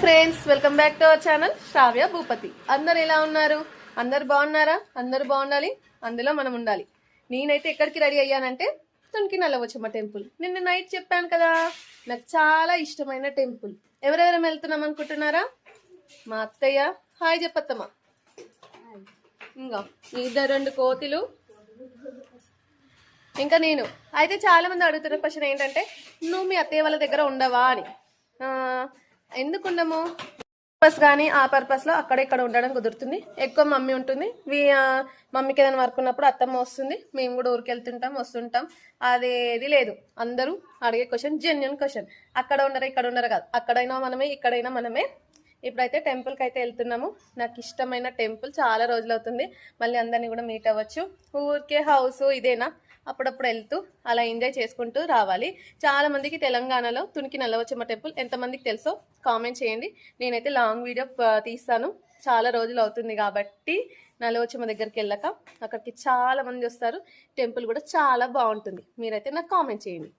Friends welcome back to our channel Shravya Bhupathi. అందరు ఎలా ఉన్నారు? అందరు బాగున్నారా? అందరు బాగుండాలి? అందులో మనం ఉండాలి. నేనైతే ఎక్కడికి రెడీ అయ్యానంటే తునికి నల్లవచ్చమ్మ టెంపుల్. నిన్న నైట్ చెప్పాను కదా నాకు చాలా ఇష్టమైన టెంపుల్. ఎవరెవరం వెళ్తున్నాం అనుకుంటున్నారా? మా అత్తయ్య హాయ్ చెప్పత్తమ్మ. ఇంకా ఇద్దరు రెండు కోతులు. ఇంకా నేను. అయితే చాలా మంది అడుగుతున్న క్వశ్చన్ ఏంటంటే నువ్వు మీ అత్తయ్య వాళ్ళ దగ్గర ఉండవా? అని. ఎందుకు ఉండము పర్పస్ కానీ ఆ పర్పస్లో అక్కడ ఇక్కడ ఉండడం కుదురుతుంది. ఎక్కువ మమ్మీ ఉంటుంది. వీ మమ్మీకి ఏదైనా వర్క్ ఉన్నప్పుడు అత్తమ్మ వస్తుంది. మేము కూడా ఊరికి వెళ్తుంటాం వస్తుంటాం. అదేది లేదు. అందరూ అడిగే క్వశ్చన్ జెన్యున్ క్వశ్చన్ అక్కడ ఉండరు ఇక్కడ ఉండరు కాదు. అక్కడైనా మనమే ఇక్కడైనా మనమే ఇప్పుడైతే టెంపుల్కి అయితే వెళ్తున్నాము. నాకు ఇష్టమైన టెంపుల్ చాలా రోజులు అవుతుంది. మళ్ళీ అందరినీ కూడా మీట్ అవ్వచ్చు. ఊరికే హౌస్ ఇదేనా? అప్పుడప్పుడు వెళ్తూ అలా ఎంజాయ్ చేసుకుంటూ రావాలి. చాలా మందికి తెలంగాణలో తునికి నల్లవచ్చమ్మ టెంపుల్ ఎంతమందికి తెలుసో కామెంట్ చేయండి. నేనైతే లాంగ్ వీడియో తీస్తాను. చాలా రోజులు అవుతుంది కాబట్టి నల్లవచ్చమ్మ దగ్గరికి వెళ్ళాక అక్కడికి చాలా మంది వస్తారు. టెంపుల్ కూడా చాలా బాగుంటుంది. మీరైతే నాకు కామెంట్ చేయండి.